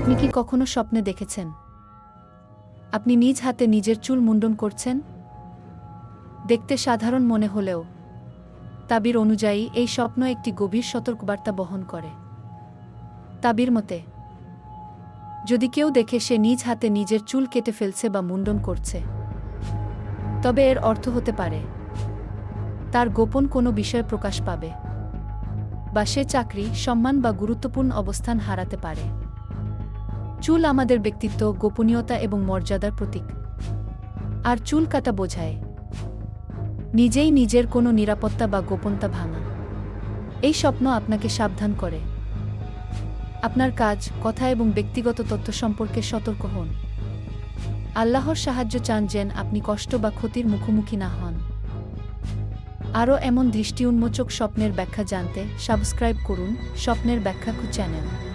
কি কখনো স্বপ্নে দেখেছেন? আপনি নিজ হাতে নিজের চুল মুন্ডন করছেন? দেখতে সাধারণ মনে হলেও, তাবির অনুযায়ী এই স্বপ্ন একটি গভীর সতর্কবার্তা বহন করে। তাবির মতে, যদি কেউ দেখে সে নিজ হাতে নিজের চুল কেটে ফেলছে বা মুন্ডন করছে, তবে এর অর্থ হতে পারে, তার গোপন কোনো বিষয় প্রকাশ পাবে বা সে চাকরি, সম্মান বা গুরুত্বপূর্ণ অবস্থান হারাতে পারে। চুল আমাদের ব্যক্তিত্ব, গোপনীয়তা এবং মর্যাদার প্রতীক। আর চুল কাটা বোঝায়। নিজেই নিজের কোনো নিরাপত্তা বা গোপনতা ভাঙা। এই স্বপ্ন আপনাকে সাবধান করে। আপনার কাজ, কথা এবং ব্যক্তিগত তথ্য সম্পর্কে সতর্ক হন। আল্লাহর সাহায্য চান যেন আপনি কষ্ট বা ক্ষতির মুখোমুখি না হন। আরও এমন দৃষ্টি উন্মোচক স্বপ্নের ব্যাখ্যা জানতে সাবস্ক্রাইব করুন স্বপ্নের ব্যাখ্যা চ্যানেল।